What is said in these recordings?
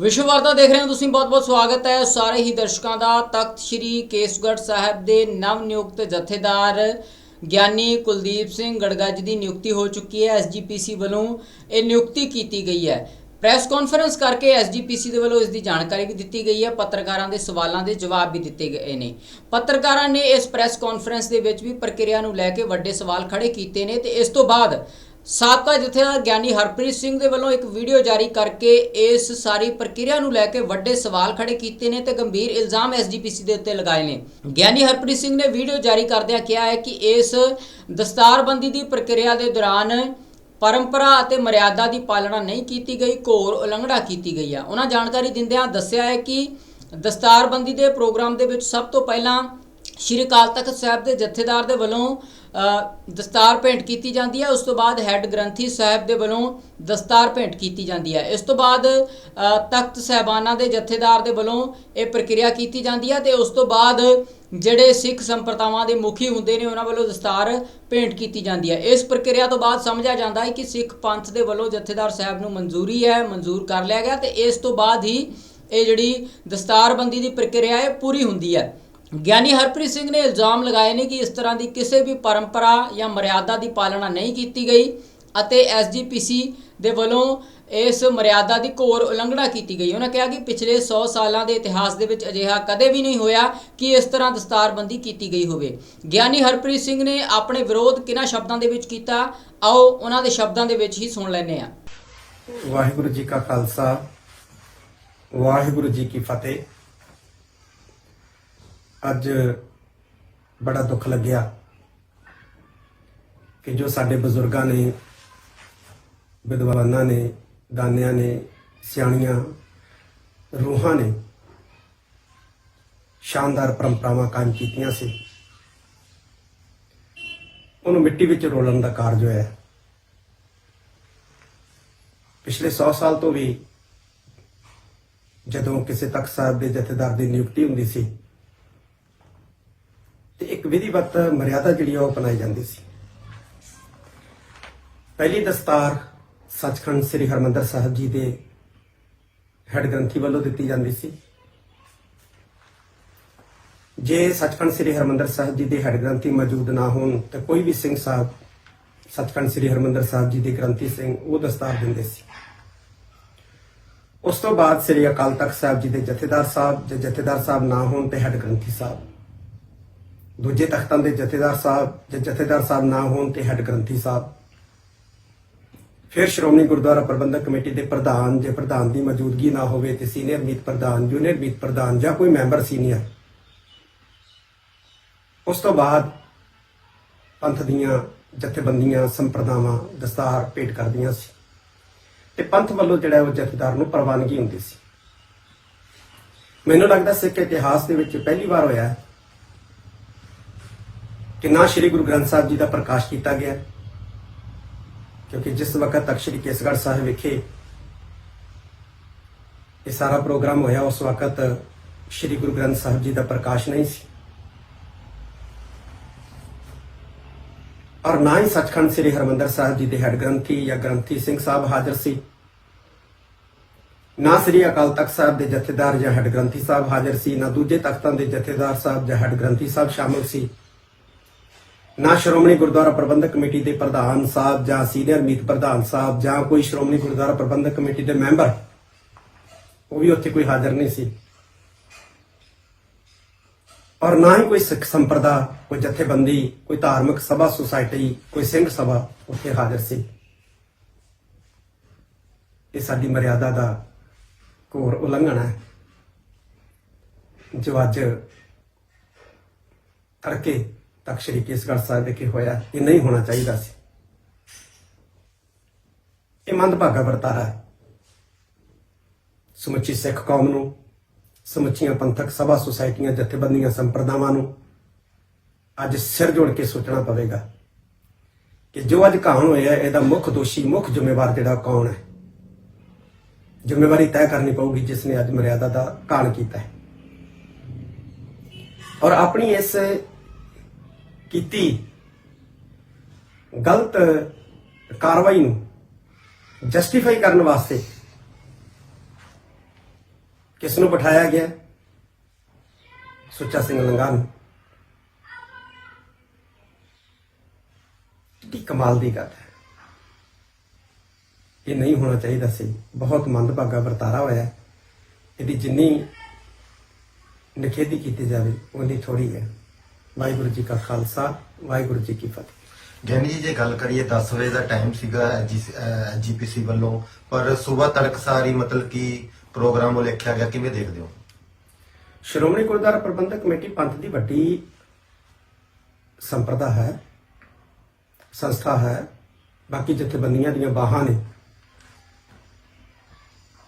ਵਿਸ਼ਵ ਵਾਰਤਾ ਦੇਖ ਰਹੇ ਹੋ ਤੁਸੀਂ, ਬਹੁਤ-ਬਹੁਤ ਸਵਾਗਤ ਹੈ ਸਾਰੇ ਹੀ ਦਰਸ਼ਕਾਂ ਦਾ। ਤਖਤ ਸ੍ਰੀ ਕੇਸਗੜ੍ਹ ਸਾਹਿਬ ਦੇ ਨਵ ਨਿਯੁਕਤ ਜਥੇਦਾਰ ਗਿਆਨੀ ਕੁਲਦੀਪ ਸਿੰਘ ਗੜਗੱਜ ਦੀ ਨਿਯੁਕਤੀ ਹੋ ਚੁੱਕੀ ਹੈ ਐਸਜੀਪੀਸੀ ਵੱਲੋਂ। ਇਹ ਨਿਯੁਕਤੀ ਕੀਤੀ ਗਈ ਹੈ। ਪ੍ਰੈਸ ਕਾਨਫਰੰਸ ਕਰਕੇ ਐਸਜੀਪੀਸੀ ਦੇ ਵੱਲੋਂ ਇਸ ਦੀ ਜਾਣਕਾਰੀ ਵੀ ਦਿੱਤੀ ਗਈ ਹੈ। ਪੱਤਰਕਾਰਾਂ ਦੇ ਸਵਾਲਾਂ ਦੇ ਜਵਾਬ ਵੀ ਦਿੱਤੇ ਗਏ ਨੇ। ਪੱਤਰਕਾਰਾਂ ਨੇ ਇਸ ਪ੍ਰੈਸ ਕਾਨਫਰੰਸ ਦੇ ਵਿੱਚ ਵੀ ਪ੍ਰਕਿਰਿਆ ਨੂੰ ਲੈ ਕੇ ਵੱਡੇ ਸਵਾਲ ਖੜੇ ਕੀਤੇ ਨੇ ਤੇ ਇਸ ਤੋਂ ਬਾਅਦ ਸਾਬਕਾ ਜਥੇਦਾਰ ਗਿਆਨੀ ਹਰਪ੍ਰੀਤ ਸਿੰਘ ਦੇ ਵੱਲੋਂ ਇੱਕ ਵੀਡੀਓ ਜਾਰੀ ਕਰਕੇ ਇਸ ਸਾਰੀ ਪ੍ਰਕਿਰਿਆ ਨੂੰ ਲੈ ਕੇ ਵੱਡੇ ਸਵਾਲ ਖੜੇ ਕੀਤੇ ਨੇ ਤੇ ਗੰਭੀਰ ਇਲਜ਼ਾਮ ਐਸਜੀਪੀਸੀ ਦੇ ਉੱਤੇ ਲਗਾਏ ਨੇ। ਗਿਆਨੀ ਹਰਪ੍ਰੀਤ ਸਿੰਘ ਨੇ ਵੀਡੀਓ ਜਾਰੀ ਕਰਦਿਆਂ ਕਿਹਾ ਹੈ ਕਿ ਇਸ ਦਸਤਾਰਬੰਦੀ ਦੀ ਪ੍ਰਕਿਰਿਆ ਦੇ ਦੌਰਾਨ ਪਰੰਪਰਾ ਅਤੇ ਮਰਿਆਦਾ ਦੀ ਪਾਲਣਾ ਨਹੀਂ ਕੀਤੀ ਗਈ, ਘੋਰ ਉਲੰਘਣਾ ਕੀਤੀ ਗਈ ਹੈ ਉਹਨਾਂ ਜਾਣਕਾਰੀ ਦਿੰਦਿਆਂ ਦੱਸਿਆ ਹੈ ਕਿ ਦਸਤਾਰਬੰਦੀ ਦੇ ਪ੍ਰੋਗਰਾਮ ਦੇ ਵਿੱਚ ਸਭ ਤੋਂ ਪਹਿਲਾਂ ਸ਼੍ਰੀ ਅਕਾਲ ਤਖਤ ਸਾਹਿਬ ਦੇ ਜਥੇਦਾਰ ਦੇ ਵੱਲੋਂ ਦਸਤਾਰ ਭੇਂਟ ਕੀਤੀ ਜਾਂਦੀ ਹੈ, ਉਸ ਤੋਂ ਬਾਅਦ ਹੈੱਡ ਗ੍ਰੰਥੀ ਸਾਹਿਬ ਦੇ ਵੱਲੋਂ ਦਸਤਾਰ ਭੇਂਟ ਕੀਤੀ ਜਾਂਦੀ ਹੈ। ਇਸ ਤੋਂ ਬਾਅਦ ਤਖਤ ਸਹਿਬਾਨਾਂ ਦੇ ਜਥੇਦਾਰ ਦੇ ਵੱਲੋਂ ਇਹ ਪ੍ਰਕਿਰਿਆ ਕੀਤੀ ਜਾਂਦੀ ਹੈ ਤੇ ਉਸ ਤੋਂ ਬਾਅਦ ਜਿਹੜੇ ਸਿੱਖ ਸੰਪਰਦਾਵਾਂ ਦੇ ਮੁਖੀ ਹੁੰਦੇ ਨੇ, ਉਹਨਾਂ ਵੱਲੋਂ ਦਸਤਾਰ ਭੇਂਟ ਕੀਤੀ ਜਾਂਦੀ ਹੈ। ਇਸ ਪ੍ਰਕਿਰਿਆ ਤੋਂ ਬਾਅਦ ਸਮਝਿਆ ਜਾਂਦਾ ਹੈ ਕਿ ਸਿੱਖ ਪੰਥ ਦੇ ਵੱਲੋਂ ਜਥੇਦਾਰ ਸਾਹਿਬ ਨੂੰ ਮਨਜ਼ੂਰੀ ਹੈ, ਮਨਜ਼ੂਰ ਕਰ ਲਿਆ ਗਿਆ ਤੇ ਇਸ ਤੋਂ ਬਾਅਦ ਹੀ ਇਹ ਜਿਹੜੀ ਦਸਤਾਰਬੰਦੀ ਦੀ ਪ੍ਰਕਿਰਿਆ ਹੈ ਪੂਰੀ ਹੁੰਦੀ ਹੈ। ਗਿਆਨੀ ਹਰਪ੍ਰੀਤ ਸਿੰਘ ਨੇ ਇਲਜ਼ਾਮ ਲਗਾਏ ਨੇ ਕਿ ਇਸ ਤਰ੍ਹਾਂ ਦੀ ਕਿਸੇ ਵੀ ਪਰੰਪਰਾ ਜਾਂ ਮਰਿਆਦਾ ਦੀ ਪਾਲਣਾ ਨਹੀਂ ਕੀਤੀ ਗਈ ਅਤੇ ਐਸਜੀਪੀਸੀ ਦੇ ਵੱਲੋਂ ਇਸ ਮਰਿਆਦਾ ਦੀ ਘੋਰ ਉਲੰਘਣਾ ਕੀਤੀ ਗਈ। ਉਹਨਾਂ ਕਿਹਾ ਕਿ ਪਿਛਲੇ 100 ਸਾਲਾਂ ਦੇ ਇਤਿਹਾਸ ਦੇ ਵਿੱਚ ਅਜਿਹਾ ਕਦੇ ਵੀ ਨਹੀਂ ਹੋਇਆ ਕਿ ਇਸ ਤਰ੍ਹਾਂ ਦਸਤਾਰਬੰਦੀ ਕੀਤੀ ਗਈ ਹੋਵੇ। ਗਿਆਨੀ ਹਰਪ੍ਰੀਤ ਸਿੰਘ ਨੇ ਆਪਣੇ ਵਿਰੋਧ ਕਿਹਨਾਂ ਸ਼ਬਦਾਂ ਦੇ ਵਿੱਚ ਕੀਤਾ? ਆਓ ਉਹਨਾਂ ਦੇ ਸ਼ਬਦਾਂ ਦੇ ਵਿੱਚ ਹੀ ਸੁਣ ਲੈਂਦੇ ਹਾਂ। ਵਾਹਿਗੁਰੂ ਜੀ ਕਾ ਖਾਲਸਾ, ਵਾਹਿਗੁਰੂ ਜੀ ਕੀ ਫਤਿਹ। ਅੱਜ ਬੜਾ ਦੁੱਖ ਲੱਗਿਆ ਕਿ ਜੋ ਸਾਡੇ ਬਜ਼ੁਰਗਾਂ ਨੇ, ਵਿਦਵਾਨਾਂ ਨੇ, ਦਾਨਿਆਂ ਨੇ, ਸਿਆਣੀਆਂ, ਰੂਹਾਂ ਨੇ ਸ਼ਾਨਦਾਰ ਪਰੰਪਰਾਵਾਂ ਕਾਇਮ ਕੀਤੀਆਂ ਸੀ। ਉਹਨੂੰ ਮਿੱਟੀ ਵਿੱਚ ਰੋਲਣ ਦਾ ਕਾਰਜ ਹੋਇਆ। ਪਿਛਲੇ 100 ਸਾਲ ਤੋਂ ਵੀ ਜਦੋਂ ਕਿਸੇ ਤਖਤ ਸਾਹਿਬ ਦੇ ਜਥੇਦਾਰ ਦੀ ਨਿਯੁਕਤੀ ਹੁੰਦੀ ਸੀ ਇੱਕ ਵਿਧੀਵਤ ਮਰਿਆਦਾ ਜਿਹੜੀ ਆ ਉਹ ਅਪਣਾਈ ਜਾਂਦੀ ਸੀ। ਪਹਿਲੀ ਦਸਤਾਰ ਸੱਚਖੰਡ ਸ੍ਰੀ ਹਰਮੰਦਰ ਸਾਹਿਬ ਜੀ ਦੇ ਹੈਡ ਗ੍ਰੰਥੀ ਵੱਲੋਂ ਦਿੱਤੀ ਜਾਂਦੀ ਸੀ। ਜੇ ਸੱਚਖੰਡ ਸ੍ਰੀ ਹਰਮੰਦਰ ਸਾਹਿਬ ਜੀ ਦੇ ਹੈਡ ਗ੍ਰੰਥੀ ਮੌਜੂਦ ਨਾ ਹੋਣ ਤਾਂ ਕੋਈ ਵੀ ਸਿੰਘ ਸਾਹਿਬ ਸੱਚਖੰਡ ਸ੍ਰੀ ਹਰਮੰਦਰ ਸਾਹਿਬ ਜੀ ਦੇ ਗ੍ਰੰਥੀ ਸਿੰਘ ਉਹ ਦਸਤਾਰ ਦਿੰਦੇ ਸੀ। ਉਸ ਤੋਂ ਬਾਅਦ ਸ੍ਰੀ ਅਕਾਲ ਤਖਤ ਸਾਹਿਬ ਜੀ ਦੇ ਜਥੇਦਾਰ ਸਾਹਿਬ ਜੇ ਜਥੇਦਾਰ ਸਾਹਿਬ ਨਾ ਹੋਣ ਤੇ ਹੈਡ ਗ੍ਰੰਥੀ ਸਾਹਿਬ ਦੂਜੇ ਤਖਤਾਂ ਦੇ ਜਥੇਦਾਰ ਸਾਹਿਬ, ਜੇ ਜਥੇਦਾਰ ਸਾਹਿਬ ਨਾ ਹੋਣ ਤੇ ਹੈੱਡ ਗ੍ਰੰਥੀ ਸਾਹਿਬ। ਫਿਰ ਸ਼੍ਰੋਮਣੀ ਗੁਰਦੁਆਰਾ ਪ੍ਰਬੰਧਕ ਕਮੇਟੀ ਦੇ ਪ੍ਰਧਾਨ, ਜੇ ਪ੍ਰਧਾਨ ਦੀ ਮੌਜੂਦਗੀ ਨਾ ਹੋਵੇ ਤੇ ਸੀਨੀਅਰ ਮੀਤ ਪ੍ਰਧਾਨ, ਜੂਨੀਅਰ ਮੀਤ ਪ੍ਰਧਾਨ ਜਾਂ ਕੋਈ ਮੈਂਬਰ ਸੀਨੀਅਰ। ਉਸ ਤੋਂ ਬਾਅਦ ਪੰਥ ਦੀਆਂ ਜਥੇਬੰਦੀਆਂ, ਸੰਪਰਦਾਵਾਂ ਦਸਤਾਰ ਭੇਟ ਕਰਦੀਆਂ ਸੀ। ਤੇ ਪੰਥ ਵੱਲੋਂ ਜਿਹੜਾ ਉਹ ਜਥੇਦਾਰ ਨੂੰ ਪ੍ਰਵਾਨਗੀ ਹੁੰਦੀ ਸੀ। ਮੈਨੂੰ ਲੱਗਦਾ ਸਿੱਖ ਇਤਿਹਾਸ ਦੇ ਵਿੱਚ ਪਹਿਲੀ ਵਾਰ ਹੋਇਆ ਹੈ ਕਿ ਨਾ ਸ੍ਰੀ ਗੁਰੂ ਗ੍ਰੰਥ ਸਾਹਿਬ ਜੀ ਦਾ ਪ੍ਰਕਾਸ਼ ਕੀਤਾ ਗਿਆ। ਕਿਉਂਕਿ ਜਿਸ ਵਕਤ ਤੱਕ ਸ੍ਰੀ ਕੇਸਗੜ੍ਹ ਸਾਹਿਬ ਵਿਖੇ ਇਹ ਸਾਰਾ ਪ੍ਰੋਗਰਾਮ ਹੋਇਆ, ਉਸ ਵਕਤ ਸ੍ਰੀ ਗੁਰੂ ਗ੍ਰੰਥ ਸਾਹਿਬ ਜੀ ਦਾ ਪ੍ਰਕਾਸ਼ ਨਹੀਂ ਸੀ। ਔਰ ਨਾ ਹੀ ਸੱਚਖੰਡ ਸ੍ਰੀ ਹਰਮੰਦਰ ਸਾਹਿਬ ਜੀ ਦੇ ਹੈਡ ਗ੍ਰੰਥੀ ਜਾਂ ਗ੍ਰੰਥੀ ਸਿੰਘ ਸਾਹਿਬ ਹਾਜ਼ਰ ਸੀ। ਨਾ ਸ੍ਰੀ ਅਕਾਲ ਤਖਤ ਸਾਹਿਬ ਦੇ ਜਥੇਦਾਰ ਜਾਂ ਹੈਡ ਗ੍ਰੰਥੀ ਸਾਹਿਬ ਹਾਜ਼ਰ ਸੀ, ਨਾ ਦੂਜੇ ਤਖਤਾਂ ਦੇ ਜਥੇਦਾਰ ਸਾਹਿਬ ਜਾਂ ਹੈਡ ਗ੍ਰੰਥੀ ਸਾਹਿਬ ਸ਼ਾਮਲ ਸੀ। ਨਾ ਸ਼੍ਰੋਮਣੀ ਗੁਰਦੁਆਰਾ ਪ੍ਰਬੰਧਕ ਕਮੇਟੀ ਦੇ ਪ੍ਰਧਾਨ ਸਾਹਿਬ ਜਾਂ ਸੀਨੀਅਰ ਮੀਤ ਪ੍ਰਧਾਨ ਸਾਹਿਬ ਜਾਂ ਕੋਈ ਸ਼੍ਰੋਮਣੀ ਗੁਰਦੁਆਰਾ ਪ੍ਰਬੰਧਕ ਕਮੇਟੀ ਦੇ ਮੈਂਬਰ, ਉਹ ਵੀ ਉੱਥੇ ਕੋਈ ਹਾਜ਼ਰ ਨਹੀਂ ਸੀ। ਔਰ ਨਾ ਹੀ ਕੋਈ ਸਿੱਖ ਸੰਪਰਦਾ, ਕੋਈ ਜਥੇਬੰਦੀ, ਕੋਈ ਧਾਰਮਿਕ ਸਭਾ, ਸੁਸਾਇਟੀ, ਕੋਈ ਸਿੰਘ ਸਭਾ ਉੱਥੇ ਹਾਜ਼ਰ ਸੀ। ਇਹ ਸਾਡੀ ਮਰਿਆਦਾ ਦਾ ਘੋਰ ਉਲੰਘਣ ਹੈ। ਜੋ ਅੱਜ ਤੜਕੇ ਤੱਕ ਸ਼੍ਰੀ ਕੇਸਗੜ੍ਹ ਸਾਹਿਬ ਵਿਖੇ ਹੋਇਆ ਇਹ ਨਹੀਂ ਹੋਣਾ ਚਾਹੀਦਾ ਸੀ। ਇਹ ਮੰਦਭਾਗਾ ਵਰਤਾਰਾ ਹੈ। ਸਮੁੱਚੀ ਸਿੱਖ ਕੌਮ ਨੂੰ, ਸਮੁੱਚੀਆਂ ਪੰਥਕ ਸਭਾ ਸੁਸਾਇਟੀਆਂ, ਜਥੇਬੰਦੀਆਂ, ਸੰਪਰਦਾਵਾਂ ਨੂੰ ਅੱਜ ਸਿਰ ਜੋੜ ਕੇ ਸੋਚਣਾ ਪਵੇਗਾ ਕਿ ਜੋ ਅੱਜ ਕਹਾਣ ਹੋਇਆ ਇਹਦਾ ਮੁੱਖ ਦੋਸ਼ੀ, ਮੁੱਖ ਜ਼ਿੰਮੇਵਾਰ ਜਿਹੜਾ ਕੌਣ ਹੈ? ਜ਼ਿੰਮੇਵਾਰੀ ਤੈਅ ਕਰਨੀ ਪਊਗੀ ਜਿਸ ਨੇ ਅੱਜ ਮਰਿਆਦਾ ਦਾ ਕਾਣ ਕੀਤਾ ਹੈ। ਔਰ ਆਪਣੀ ਇਸ ਕੀਤੀ। ਗਲਤ ਕਾਰਵਾਈ ਨੂੰ ਜਸਟੀਫਾਈ ਕਰਨ ਵਾਸਤੇ ਕਿਸ ਨੂੰ ਬਿਠਾਇਆ ਗਿਆ? ਸੁੱਚਾ ਸਿੰਘ ਲੰਗਾ ਨੂੰ। ਕੀ ਕਮਾਲ ਦੀ ਗੱਲ ਹੈ। ਇਹ ਨਹੀਂ ਹੋਣਾ ਚਾਹੀਦਾ ਸੀ। ਬਹੁਤ ਮੰਦਭਾਗਾ ਵਰਤਾਰਾ ਹੋਇਆ। ਇਹਦੀ ਜਿੰਨੀ ਨਿਖੇਧੀ ਕੀਤੀ ਜਾਵੇ ਉਨੀ ਥੋੜੀ ਹੈ। ਵਾਹਿਗੁਰੂ ਜੀ ਕਾ ਖਾਲਸਾ ਵਾਹਿਗੁਰੂ ਜੀ ਕੀ ਫਤਿਹ। ਗਿਆਨੀ ਜੀ ਜੇ ਗੱਲ ਕਰੀਏ 10 ਵਜੇ ਦਾ ਟਾਈਮ ਸੀਗਾ ਜੀਪੀਸੀ ਵੱਲੋਂ ਪਰ ਸਵੇਰ ਤੜਕਸਾਰੀ ਮਤਲਬ ਕਿ ਪ੍ਰੋਗਰਾਮ ਉਹ ਲਿਖਿਆ ਗਿਆ ਕਿਵੇਂ ਦੇਖਦੇ ਹੋ? ਸ਼੍ਰੋਮਣੀ ਗੁਰਦੁਆਰਾ ਪ੍ਰਬੰਧਕ ਕਮੇਟੀ ਪੰਥ ਦੀ ਵੱਡੀ ਸੰਪਰਦਾ ਹੈ ਸੰਸਥਾ ਹੈ ਬਾਕੀ ਜਥੇਬੰਦੀਆਂ ਦੀਆਂ ਬਾਹਾਂ ਨੇ।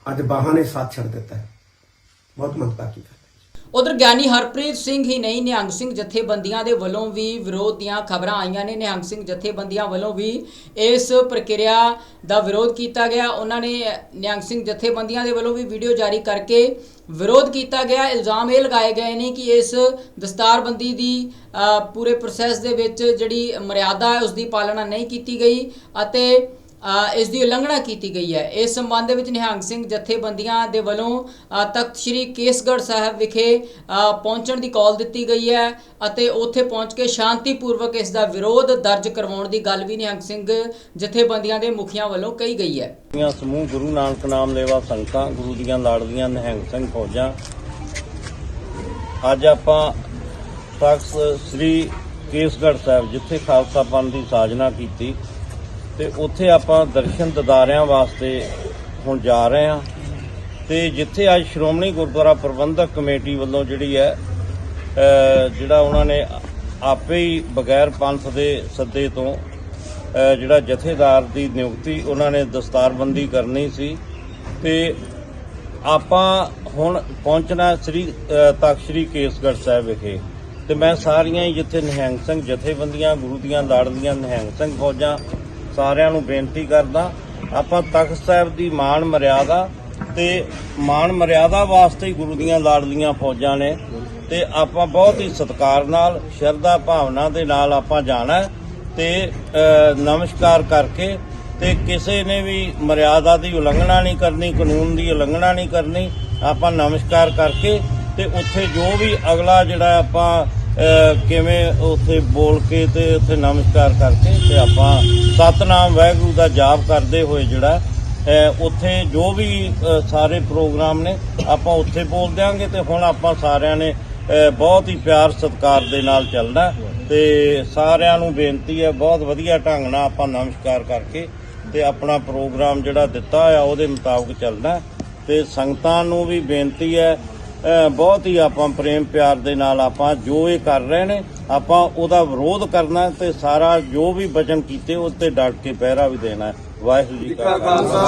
ਅੱਜ ਬਾਹਾਂ ਨੇ ਸਾਥ ਛੱਡ ਦਿੱਤਾ ਹੈ। ਬਹੁਤ ਮੰਦਭਾਗੀ ਹੈ ਉਧਰ ਗਿਆਨੀ ਹਰਪ੍ਰੀਤ ਸਿੰਘ ਹੀ ਨਹੀਂ, ਨਿਹੰਗ ਸਿੰਘ ਜਥੇਬੰਦੀਆਂ ਦੇ ਵੱਲੋਂ ਵੀ ਵਿਰੋਧ ਦੀਆਂ ਖਬਰਾਂ ਆਈਆਂ ਨੇ। ਨਿਹੰਗ ਸਿੰਘ ਜਥੇਬੰਦੀਆਂ ਵੱਲੋਂ ਵੀ ਇਸ ਪ੍ਰਕਿਰਿਆ ਦਾ ਵਿਰੋਧ ਕੀਤਾ ਗਿਆ। ਉਹਨਾਂ ਨੇ ਨਿਹੰਗ ਸਿੰਘ ਜਥੇਬੰਦੀਆਂ ਦੇ ਵੱਲੋਂ ਵੀ ਵੀਡੀਓ ਜਾਰੀ ਕਰਕੇ ਵਿਰੋਧ ਕੀਤਾ ਗਿਆ। ਇਲਜ਼ਾਮ ਇਹ ਲਗਾਏ ਗਏ ਨੇ ਕਿ ਇਸ ਦਸਤਾਰਬੰਦੀ ਦੀ ਪੂਰੇ ਪ੍ਰੋਸੈਸ ਦੇ ਵਿੱਚ ਜਿਹੜੀ ਮਰਿਆਦਾ ਹੈ ਉਸ ਦੀ ਪਾਲਣਾ ਨਹੀਂ ਕੀਤੀ ਗਈ ਅਤੇ ਇਸ ਦੀ ਉਲੰਘਣਾ ਕੀਤੀ ਗਈ ਹੈ। ਇਸ ਸੰਬੰਧ ਵਿੱਚ ਨਿਹੰਗ ਸਿੰਘ ਜਥੇਬੰਦੀਆਂ ਦੇ ਵੱਲੋਂ ਤਖਤ ਸ੍ਰੀ ਕੇਸਗੜ੍ਹ ਸਾਹਿਬ ਵਿਖੇ ਪਹੁੰਚਣ ਦੀ ਕਾਲ ਦਿੱਤੀ ਗਈ ਹੈ ਅਤੇ ਉੱਥੇ ਪਹੁੰਚ ਕੇ ਸ਼ਾਂਤੀਪੂਰਵਕ ਇਸ ਦਾ ਵਿਰੋਧ ਦਰਜ ਕਰਵਾਉਣ ਦੀ ਗੱਲ ਵੀ ਨਿਹੰਗ ਸਿੰਘ ਜਥੇਬੰਦੀਆਂ ਦੇ ਮੁਖੀਆਂ ਵੱਲੋਂ ਕਹੀ ਗਈ ਹੈ। ਦੀਆਂ ਸਮੂਹ ਗੁਰੂ ਨਾਨਕ ਨਾਮ ਲੈਵਾ ਸੰਗਤਾਂ, ਗੁਰੂ ਦੀਆਂ ਲਾੜਦੀਆਂ ਨਿਹੰਗ ਸਿੰਘ ਫੌਜਾਂ। ਅੱਜ ਆਪਾਂ ਤਖਤ ਸ੍ਰੀ ਕੇਸਗੜ੍ਹ ਸਾਹਿਬ, ਜਿੱਥੇ ਖਾਲਸਾ ਪੰਥ ਦੀ ਸਾਜਨਾ ਕੀਤੀ ਤੇ ਉੱਥੇ ਆਪਾਂ ਦਰਸ਼ਨ ਦਿਦਾਰਿਆਂ ਵਾਸਤੇ ਹੁਣ ਜਾ ਰਹੇ ਹਾਂ। ਤੇ ਜਿੱਥੇ ਅੱਜ ਸ਼੍ਰੋਮਣੀ ਗੁਰਦੁਆਰਾ ਪ੍ਰਬੰਧਕ ਕਮੇਟੀ ਵੱਲੋਂ ਜਿਹੜੀ ਹੈ ਜਿਹੜਾ ਉਹਨਾਂ ਨੇ ਆਪੇ ਹੀ ਬਗੈਰ ਪੰਥ ਦੇ ਸੱਦੇ ਤੋਂ ਜਿਹੜਾ ਜਥੇਦਾਰ ਦੀ ਨਿਯੁਕਤੀ ਉਹਨਾਂ ਨੇ ਦਸਤਾਰਬੰਦੀ ਕਰਨੀ ਸੀ। ਤੇ ਆਪਾਂ ਹੁਣ ਪਹੁੰਚਣਾ ਸ੍ਰੀ ਤਖ਼ਤ ਸ੍ਰੀ ਕੇਸਗੜ੍ਹ ਸਾਹਿਬ ਵਿਖੇ। ਤੇ ਮੈਂ ਸਾਰੀਆਂ ਹੀ ਜਿੱਥੇ ਨਿਹੰਗ ਸਿੰਘ ਜਥੇਬੰਦੀਆਂ, ਗੁਰੂ ਦੀਆਂ ਲਾੜਦੀਆਂ ਨਿਹੰਗ ਸਿੰਘ ਫੌਜਾਂ ਸਾਰਿਆਂ ਨੂੰ ਬੇਨਤੀ ਕਰਦਾ, ਆਪਾਂ ਤਖ਼ਤ ਸਾਹਿਬ ਦੀ ਮਾਣ ਮਰਿਆਦਾ ਤੇ ਮਾਣ ਮਰਿਆਦਾ ਵਾਸਤੇ ਹੀ ਗੁਰੂ ਦੀਆਂ ਲਾੜਲੀਆਂ ਫੌਜਾਂ ਨੇ ਤੇ ਆਪਾਂ ਬਹੁਤ ਹੀ ਸਤਿਕਾਰ ਨਾਲ, ਸ਼ਰਧਾ ਭਾਵਨਾ ਦੇ ਨਾਲ ਆਪਾਂ ਜਾਣਾ ਹੈ ਤੇ ਨਮਸਕਾਰ ਕਰਕੇ ਤੇ ਕਿਸੇ ਨੇ ਵੀ ਮਰਿਆਦਾ ਦੀ ਉਲੰਘਣਾ ਨਹੀਂ ਕਰਨੀ, ਕਾਨੂੰਨ ਦੀ ਉਲੰਘਣਾ ਨਹੀਂ ਕਰਨੀ, ਆਪਾਂ ਨਮਸਕਾਰ ਕਰਕੇ ਤੇ ਉੱਥੇ ਜੋ ਵੀ ਅਗਲਾ ਜਿਹੜਾ ਆਪਾਂ ਕਿਵੇਂ ਉੱਥੇ ਬੋਲ ਕੇ ਤੇ ਉੱਥੇ ਨਮਸਕਾਰ ਕਰਕੇ ਤੇ ਆਪਾਂ ਸਤਨਾਮ ਵਾਹਿਗੁਰੂ ਦਾ ਜਾਪ ਕਰਦੇ ਹੋਏ ਜਿਹੜਾ ਉੱਥੇ ਜੋ ਵੀ ਸਾਰੇ ਪ੍ਰੋਗਰਾਮ ਨੇ, ਆਪਾਂ ਉੱਥੇ ਬੋਲ ਦਿਆਂਗੇ ਤੇ ਹੁਣ ਆਪਾਂ ਸਾਰਿਆਂ ਨੇ ਬਹੁਤ ਹੀ ਪਿਆਰ ਸਤਿਕਾਰ ਦੇ ਨਾਲ ਚੱਲਣਾ। ਤੇ ਸਾਰਿਆਂ ਨੂੰ ਬੇਨਤੀ ਹੈ, ਬਹੁਤ ਵਧੀਆ ਢੰਗ ਨਾਲ ਆਪਾਂ ਨਮਸਕਾਰ ਕਰਕੇ ਤੇ ਆਪਣਾ ਪ੍ਰੋਗਰਾਮ ਜਿਹੜਾ ਦਿੱਤਾ ਹੋਇਆ ਉਹਦੇ ਮੁਤਾਬਕ ਚੱਲਣਾ। ਤੇ ਸੰਗਤਾਂ ਨੂੰ ਵੀ ਬੇਨਤੀ ਹੈ ਬਹੁਤ ਹੀ ਆਪਾਂ ਪ੍ਰੇਮ ਪਿਆਰ ਦੇ ਨਾਲ ਆਪਾਂ ਜੋ ਇਹ ਕਰ ਰਹੇ ਨੇ, ਆਪਾਂ ਉਹਦਾ ਵਿਰੋਧ ਕਰਨਾ ਤੇ ਸਾਰਾ ਜੋ ਵੀ ਵਚਨ ਕੀਤੇ ਉਸ ਤੇ ਡਟ ਕੇ ਪਹਿਰਾ ਵੀ ਦੇਣਾ ਹੈ। ਵਾਹਿਗੁਰੂ ਜੀ ਕਾ ਖਾਲਸਾ।